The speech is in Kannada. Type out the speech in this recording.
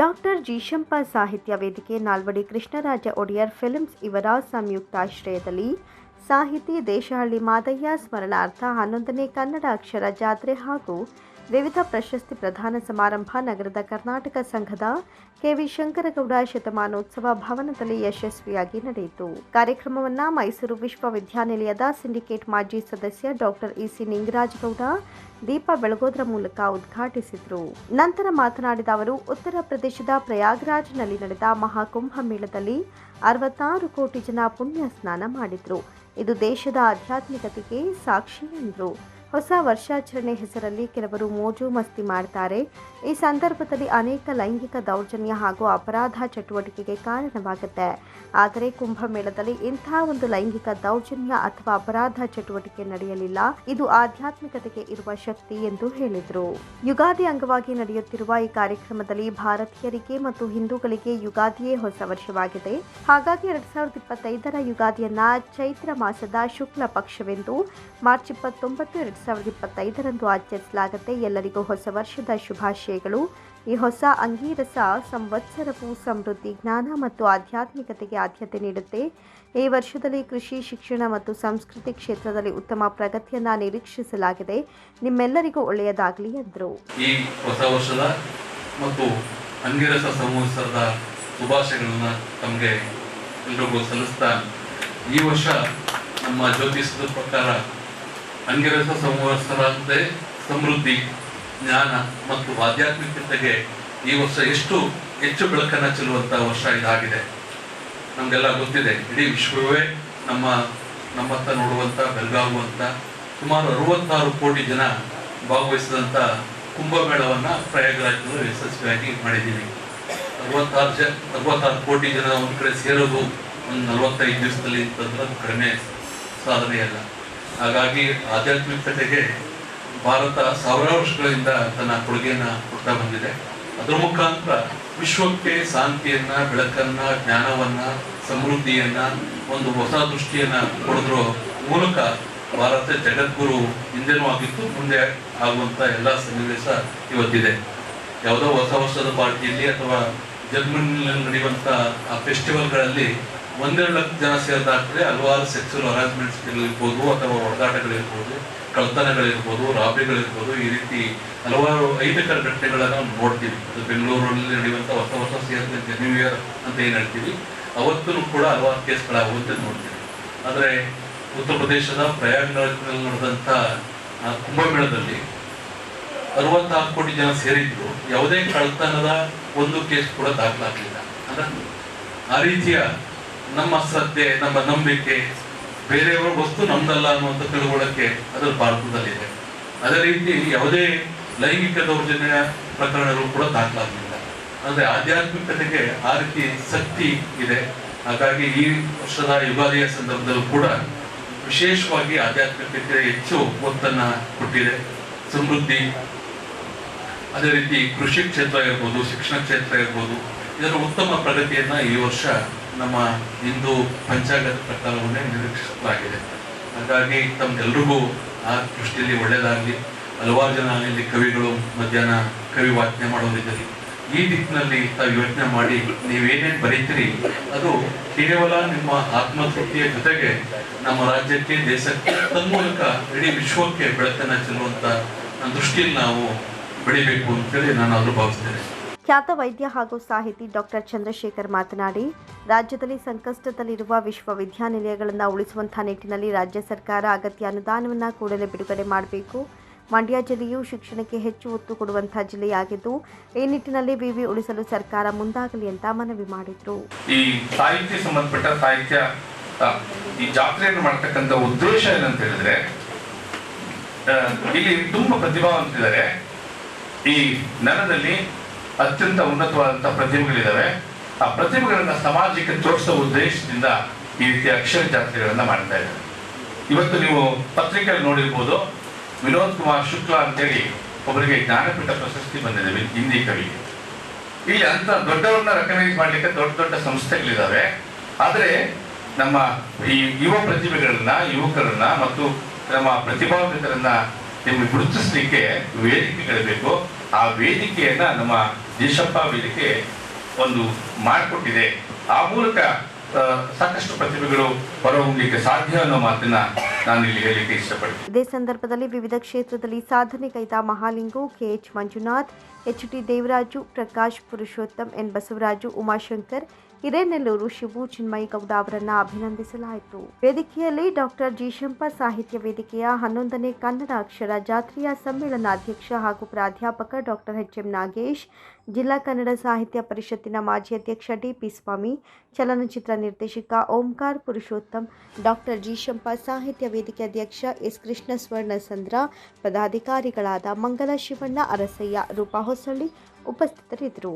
ಡಾಕ್ಟರ್ ಜಿಶಂಪ ಸಾಹಿತ್ಯ ವೇದಿಕೆ ನಾಲ್ವಡಿ ಕೃಷ್ಣರಾಜ ಒಡೆಯರ್ ಫಿಲ್ಮ್ಸ್ ಇವರ ಸಂಯುಕ್ತಾಶ್ರಯದಲ್ಲಿ ಸಾಹಿತಿ ದೇಶಹಳ್ಳಿ ಮಾದಯ್ಯ ಸ್ಮರಣಾರ್ಥ ಹನ್ನೊಂದನೇ ಕನ್ನಡ ಅಕ್ಷರ ಜಾತ್ರೆ ಹಾಗೂ ವಿವಿಧ ಪ್ರಶಸ್ತಿ ಪ್ರದಾನ ಸಮಾರಂಭ ನಗರದ ಕರ್ನಾಟಕ ಸಂಘದ ಕೆವಿ ಶಂಕರಗೌಡ ಶತಮಾನೋತ್ಸವ ಭವನದಲ್ಲಿ ಯಶಸ್ವಿಯಾಗಿ ನಡೆಯಿತು. ಕಾರ್ಯಕ್ರಮವನ್ನು ಮೈಸೂರು ವಿಶ್ವವಿದ್ಯಾನಿಲಯದ ಸಿಂಡಿಕೇಟ್ ಮಾಜಿ ಸದಸ್ಯ ಡಾಕ್ಟರ್ ಇಸಿ ನಿಂಗರಾಜಗೌಡ, ದೀಪ ಬೆಳಗೋದ್ರ ಮೂಲಕ ಉದ್ಘಾಟಿಸಿದರು. ನಂತರ ಮಾತನಾಡಿದ ಅವರು, ಉತ್ತರ ಪ್ರದೇಶದ ಪ್ರಯಾಗ್ರಾಜ್ನಲ್ಲಿ ನಡೆದ ಮಹಾಕುಂಭ ಮೇಳದಲ್ಲಿ ಅರವತ್ತಾರು ಕೋಟಿ ಜನ ಪುಣ್ಯ ಸ್ನಾನ ಮಾಡಿದರು. ಇದು ದೇಶದ ಆಧ್ಯಾತ್ಮಿಕತೆಗೆ ಸಾಕ್ಷಿ ಎಂದರು. ಹೊಸ ವರ್ಷಾಚರಣೆ ಹೆಸರಲ್ಲಿ ಕೆಲವರು ಮೋಜು ಮಸ್ತಿ ಮಾಡ್ತಾರೆ. ಈ ಸಂದರ್ಭದಲ್ಲಿ ಅನೇಕ ಲೈಂಗಿಕ ದೌರ್ಜನ್ಯ ಹಾಗೂ ಅಪರಾಧ ಚಟುವಟಿಕೆಗೆ ಕಾರಣವಾಗುತ್ತೆ. ಆದರೆ ಕುಂಭಮೇಳದಲ್ಲಿ ಇಂತಹ ಒಂದು ಲೈಂಗಿಕ ದೌರ್ಜನ್ಯ ಅಥವಾ ಅಪರಾಧ ಚಟುವಟಿಕೆ ನಡೆಯಲಿಲ್ಲ. ಇದು ಆಧ್ಯಾತ್ಮಿಕತೆಗೆ ಇರುವ ಶಕ್ತಿ ಎಂದು ಹೇಳಿದರು. ಯುಗಾದಿ ಅಂಗವಾಗಿ ನಡೆಯುತ್ತಿರುವ ಈ ಕಾರ್ಯಕ್ರಮದಲ್ಲಿ ಭಾರತೀಯರಿಗೆ ಮತ್ತು ಹಿಂದೂಗಳಿಗೆ ಯುಗಾದಿಯೇ ಹೊಸ ವರ್ಷವಾಗಿದೆ. ಹಾಗಾಗಿ ಎರಡ್ ಸಾವಿರದ ಇಪ್ಪತ್ತೈದರ ಯುಗಾದಿಯನ್ನ ಚೈತ್ರ ಮಾಸದ ಶುಕ್ಲ ಪಕ್ಷವೆಂದು ಮಾರ್ಚ್ ಇಪ್ಪತ್ತೊಂಬತ್ತು, ಎರಡ್ ಸಾವಿರದ ಇಪ್ಪತ್ತೈದರಂದು ಆಚರಿಸಲಾಗುತ್ತೆ ಎಲ್ಲರಿಗೂ ಹೊಸ ವರ್ಷದ ಶುಭಾಶಯಗಳು. ಈ ಹೊಸ ಅಂಗೀರಸ ಸಂವತ್ಸರವು ಸಮೃದ್ಧಿ, ಜ್ಞಾನ ಮತ್ತು ಆಧ್ಯಾತ್ಮಿಕತೆಗೆ ಆದ್ಯತೆ ನೀಡುತ್ತೆ. ಈ ವರ್ಷದಲ್ಲಿ ಕೃಷಿ, ಶಿಕ್ಷಣ ಮತ್ತು ಸಂಸ್ಕೃತಿ ಕ್ಷೇತ್ರದಲ್ಲಿ ಉತ್ತಮ ಪ್ರಗತಿಯನ್ನು ನಿರೀಕ್ಷಿಸಲಾಗಿದೆ. ನಿಮ್ಮೆಲ್ಲರಿಗೂ ಒಳ್ಳೆಯದಾಗಲಿ ಎಂದರು ಈ ಹೊಸ ವರ್ಷದ ಮತ್ತು ಅಂಗೀರಸ ಸಂವತ್ಸರದ ಶುಭಾಶಯಗಳನ್ನು ತಮಗೆ ಎಲ್ರಿಗೂ ಸಲ್ಲಿಸ್ತಾ ಈ ವರ್ಷ ನಮ್ಮ ಜ್ಯೋತಿಷದ ಪ್ರಕಾರ ಅಂಗಿರಸ ಸಂವತ್ಸರದಂತೆ ಸಮೃದ್ಧಿ, ಜ್ಞಾನ ಮತ್ತು ಆಧ್ಯಾತ್ಮಿಕತೆಗೆ ಈ ವರ್ಷ ಎಷ್ಟು ಹೆಚ್ಚು ಬೆಳಕನ್ನು ಚೆಲ್ಲುವಂಥ ವರ್ಷ ಇದಾಗಿದೆ. ನಮಗೆಲ್ಲ ಗೊತ್ತಿದೆ, ಇಡೀ ವಿಶ್ವವೇ ನಮ್ಮ ನಮ್ಮತ್ತ ನೋಡುವಂಥ ಬೆಳಗಾಗುವಂಥ ಸುಮಾರು ಅರವತ್ತಾರು ಕೋಟಿ ಜನ ಭಾಗವಹಿಸಿದಂಥ ಕುಂಭಮೇಳವನ್ನು ಪ್ರಯಾಗರಾಜ್ನಲ್ಲಿ ಯಶಸ್ವಿಯಾಗಿ ಮಾಡಿದ್ದೀವಿ ಅರವತ್ತಾರು ಜ, ಅರವತ್ತಾರು ಕೋಟಿ ಜನ ಒಂದು ಕಡೆ ಸೇರೋದು ಒಂದು ನಲವತ್ತೈದು ದಿವಸದಲ್ಲಿ ಅಂತಂದ್ರೆ ಕಡಿಮೆ ಸಾಧನೆಯಲ್ಲ. ಹಾಗಾಗಿ ಆಧ್ಯಾತ್ಮಿಕತೆಗೆ ಭಾರತ ಸಾವಿರಾರು ವರ್ಷಗಳಿಂದ ತನ್ನ ಕೊಡುಗೆಯನ್ನು ಕೊಡ್ತಾ ಬಂದಿದೆ. ಅದರ ಮುಖಾಂತರ ವಿಶ್ವಕ್ಕೆ ಶಾಂತಿಯನ್ನ, ಬೆಳಕನ್ನ, ಜ್ಞಾನವನ್ನ, ಸಮೃದ್ಧಿಯನ್ನ, ಒಂದು ಹೊಸ ದೃಷ್ಟಿಯನ್ನ ಕೊಡೋದ್ರ ಮೂಲಕ ಭಾರತ ಜಗದ್ಗುರು ಹಿಂದೆನೂ ಆಗಿತ್ತು ಮುಂದೆ ಆಗುವಂತ ಎಲ್ಲ ಸನ್ನಿವೇಶ ಇವತ್ತಿದೆ. ಯಾವುದೋ ಹೊಸ ವರ್ಷದ ಪಾರ್ಟಿಯಲ್ಲಿ ಅಥವಾ ಜರ್ಮನಿಯಲ್ಲಿ ನಡೆಯುವಂತ ಆ ಫೆಸ್ಟಿವಲ್ಗಳಲ್ಲಿ ಒಂದೆರಡು ಲಕ್ಷ ಜನ ಸೇರಿದಾಗ್ತದೆ ಹಲವಾರು ಸೆಕ್ಸುವಲ್ ಇರಬಹುದು ಅಥವಾ ಹೊಡೆದಾಟಗಳಿರ್ಬೋದು ಕಳ್ತನಗಳಿರ್ಬೋದು ರಾಬ್ರಿಗಳಿರ್ಬೋದು ಈ ರೀತಿ ಹಲವಾರು ಐದಕರ ಘಟನೆಗಳನ್ನು ನಾವು ನೋಡ್ತೀವಿ. ಅದು ಬೆಂಗಳೂರಲ್ಲಿ ನಡೆಯುವಂಥ ಹೊಸ ಹೊಸ ಸೇರಿದ ನ್ಯೂ ಇಯರ್ ಅಂತ ಏನು ಹೇಳ್ತೀವಿ ಅವತ್ತೂ ಕೂಡ ಹಲವಾರು ಕೇಸ್ಗಳಾಗುವಂತೆ ನೋಡ್ತೀವಿ. ಆದರೆ ಉತ್ತರ ಪ್ರದೇಶದ ಪ್ರಯಾಗ್ರಾಜ್ನಲ್ಲಿ ನಡೆದಂಥ ಕುಂಭಮೇಳದಲ್ಲಿ ಅರವತ್ತಾರು ಕೋಟಿ ಜನ ಸೇರಿದ್ರು. ಯಾವುದೇ ಕಳ್ತನದ ಒಂದು ಕೇಸ್ ಕೂಡ ದಾಖಲಾಗಲಿಲ್ಲ. ಅಂದ್ರೆ ಆ ರೀತಿಯ ನಮ್ಮ ಶ್ರದ್ಧೆ, ನಮ್ಮ ನಂಬಿಕೆ, ಬೇರೆಯವರ ವಸ್ತು ನಮ್ದಲ್ಲ ಅನ್ನುವಂಥ ತಿಳುವಳಿಕೆ ಅದರ ಭಾರತದಲ್ಲಿದೆ. ಅದೇ ರೀತಿ ಯಾವುದೇ ಲೈಂಗಿಕ ದೌರ್ಜನ್ಯ ಪ್ರಕರಣಗಳು ಕೂಡ ದಾಖಲಾಗಲಿಲ್ಲ. ಅಂದ್ರೆ ಆಧ್ಯಾತ್ಮಿಕತೆಗೆ ಆ ರೀತಿ ಶಕ್ತಿ ಇದೆ. ಹಾಗಾಗಿ ಈ ವರ್ಷದ ಯುಗಾದಿಯ ಸಂದರ್ಭದಲ್ಲೂ ಕೂಡ ವಿಶೇಷವಾಗಿ ಆಧ್ಯಾತ್ಮಿಕತೆ ಹೆಚ್ಚು ಒತ್ತನ್ನು ಕೊಟ್ಟಿದೆ. ಸಮೃದ್ಧಿ, ಅದೇ ರೀತಿ ಕೃಷಿ ಕ್ಷೇತ್ರ ಇರ್ಬೋದು, ಶಿಕ್ಷಣ ಕ್ಷೇತ್ರ ಇರ್ಬೋದು, ಇದರ ಉತ್ತಮ ಪ್ರಗತಿಯನ್ನ ಈ ವರ್ಷ ನಮ್ಮ ಹಿಂದೂ ಪಂಚಾಂಗದ ಪ್ರಕಾರವನ್ನೇ ನಿರೀಕ್ಷಿಸಲಾಗಿದೆ. ಹಾಗಾಗಿ ತಮ್ಗೆಲ್ರಿಗೂ ಆ ದೃಷ್ಟಿಯಲ್ಲಿ ಒಳ್ಳೆಯದಾಗಲಿ, ಹಲವಾರು ಜನ ಇಲ್ಲಿ ಕವಿಗಳು ಮಧ್ಯಾಹ್ನ ಕವಿ ವಾಚನೆ ಮಾಡೋರಿದ್ದೀರಿ ಈ ದಿಕ್ಕಿನಲ್ಲಿ ತಾವು ಯೋಚನೆ ಮಾಡಿ, ನೀವೇನೇನು ಬರೀತೀರಿ? ಅದು ಕೇವಲ ನಿಮ್ಮ ಆತ್ಮತೃಪ್ತಿಯ ಜೊತೆಗೆ ನಮ್ಮ ರಾಜ್ಯಕ್ಕೆ, ದೇಶಕ್ಕೆ, ತನ್ಮೂಲಕ ಇಡೀ ವಿಶ್ವಕ್ಕೆ ಬೆಳಕನ್ನು ಚೆಲ್ಲುವಂತ ದೃಷ್ಟಿಯಲ್ಲಿ ನಾವು ಬೆಳಿಬೇಕು ಅಂತೇಳಿ ನಾನು ಅದು ಭಾವಿಸ್ತೇನೆ. ಖ್ಯಾತ ವೈದ್ಯ ಹಾಗೂ ಸಾಹಿತಿ ಡಾಕ್ಟರ್ ಚಂದ್ರಶೇಖರ್ ಮಾತನಾಡಿ, ರಾಜ್ಯದಲ್ಲಿ ಸಂಕಷ್ಟದಲ್ಲಿರುವ ವಿಶ್ವವಿದ್ಯಾನಿಲಯಗಳನ್ನು ಉಳಿಸುವಂತಹ ನಿಟ್ಟಿನಲ್ಲಿ ರಾಜ್ಯ ಸರ್ಕಾರ ಅಗತ್ಯ ಅನುದಾನವನ್ನು ಕೂಡಲೇ ಬಿಡುಗಡೆ ಮಾಡಬೇಕು. ಮಂಡ್ಯ ಜಿಲ್ಲೆಯು ಶಿಕ್ಷಣಕ್ಕೆ ಹೆಚ್ಚು ಒತ್ತು ಕೊಡುವಂತಹ ಜಿಲ್ಲೆಯಾಗಿದ್ದು, ಈ ನಿಟ್ಟಿನಲ್ಲಿ ವಿವಿ ಉಳಿಸಲು ಸರ್ಕಾರ ಮುಂದಾಗಲಿ ಅಂತ ಮನವಿ ಮಾಡಿದರು. ಈ ಸಾಹಿತ್ಯ ಸಂಬಂಧಪಟ್ಟ ಸಾಹಿತ್ಯ ಈ ಜಾತ್ರೆಯನ್ನು ಮಾಡತಕ್ಕಂತ ಉದ್ದೇಶ ಏನಂತ ಹೇಳಿದ್ರೆ ಇಲ್ಲಿ ತುಂಬಾ ಪ್ರತಿಭಾವಂತಿದ್ದಾರೆ. ಈ ನೆಲದಲ್ಲಿ ಅತ್ಯಂತ ಉನ್ನತವಾದಂಥ ಪ್ರತಿಭೆಗಳಿದ್ದಾವೆ ಆ ಪ್ರತಿಭೆಗಳನ್ನು ಸಮಾಜಕ್ಕೆ ತೋರಿಸೋ ಉದ್ದೇಶದಿಂದ ಈ ರೀತಿಯ ಅಕ್ಷರ ಜಾತ್ರೆಗಳನ್ನ ಮಾಡ್ತಾ ಇದ್ದಾರೆ. ಇವತ್ತು ನೀವು ಪತ್ರಿಕೆಯಲ್ಲಿ ನೋಡಿರ್ಬೋದು, ವಿನೋದ್ ಕುಮಾರ್ ಶುಕ್ಲಾ ಅಂತೇಳಿ ಒಬ್ಬರಿಗೆ ಜ್ಞಾನಪೀಠ ಪ್ರಶಸ್ತಿ ಬಂದಿದೆ ಹಿಂದಿ ಕವಿಗೆ ಇಲ್ಲಿ ಅಂತ ದೊಡ್ಡವ್ರನ್ನ ರೆಕಗ್ನೈಸ್ ಮಾಡ್ಲಿಕ್ಕೆ ದೊಡ್ಡ ದೊಡ್ಡ ಸಂಸ್ಥೆಗಳಿದಾವೆ. ಆದರೆ ನಮ್ಮ ಈ ಯುವ ಪ್ರತಿಭೆಗಳನ್ನ, ಯುವಕರನ್ನ ಮತ್ತು ನಮ್ಮ ಪ್ರತಿಭಾವಂತರನ್ನ ನಿಮಗೆ ಗುರುತಿಸಲಿಕ್ಕೆ ವೇದಿಕೆಗಳು ಬೇಕು ಆ ವೇದಿಕೆಯನ್ನ ನಮ್ಮ ದೇಶಪ್ಪ ವೇದಿಕೆ ಒಂದು ಮಾಡಿಕೊಟ್ಟಿದೆ. ಆ ಮೂಲಕ ಸಾಕಷ್ಟು ಪ್ರತಿಭೆಗಳು ಹೊರಹೊಮ್ಮಲಿಕ್ಕೆ ಸಾಧ್ಯ ಅನ್ನೋ ಮಾತನ್ನ ನಾನು ಇಲ್ಲಿ ಇಷ್ಟಪಡ್ತೀನಿ. ಇದೇ ಸಂದರ್ಭದಲ್ಲಿ ವಿವಿಧ ಕ್ಷೇತ್ರದಲ್ಲಿ ಸಾಧನೆ ಕೈದ Mahalingu K H Manjunath H T Devaraju, Prakash Purushottam N Basavaraju, Umashankar, Hirenelluru Shivu Chinmayi Gowda ಅವರನ್ನು ಅಭಿನಂದಿಸಲಾಯಿತು. ವೇದಿಕೆಯಲ್ಲಿ ಡಾಕ್ಟರ್ ಜಿಶಂಪ ಸಾಹಿತ್ಯ ವೇದಿಕೆಯ ಹನ್ನೊಂದನೇ ಕನ್ನಡ ಅಕ್ಷರ ಜಾತ್ರೆಯ ಸಮ್ಮೇಳನಾಧ್ಯಕ್ಷ ಹಾಗೂ ಪ್ರಾಧ್ಯಾಪಕ ಡಾಕ್ಟರ್ ಎಚ್ ಎಂ ನಾಗೇಶ್, ಜಿಲ್ಲಾ ಕನ್ನಡ ಸಾಹಿತ್ಯ ಪರಿಷತ್ತಿನ ಮಾಜಿ ಅಧ್ಯಕ್ಷ ಡಿಪಿ ಸ್ವಾಮಿ, ಚಲನಚಿತ್ರ ನಿರ್ದೇಶಕ ಓಂಕಾರ್ ಪುರುಷೋತ್ತಮ್ ಡಾಕ್ಟರ್ ಜಿಶಂಪ ಸಾಹಿತ್ಯ ವೇದಿಕೆ ಅಧ್ಯಕ್ಷ ಎಸ್ ಕೃಷ್ಣ ಸ್ವರ್ಣಸಂದ್ರ ಪದಾಧಿಕಾರಿಗಳಾದ ಮಂಗಲ ಶಿವಣ್ಣ ಅರಸಯ್ಯ ರೂಪಾ ಹೊಸಳ್ಳಿ ಉಪಸ್ಥಿತರಿದ್ದರು.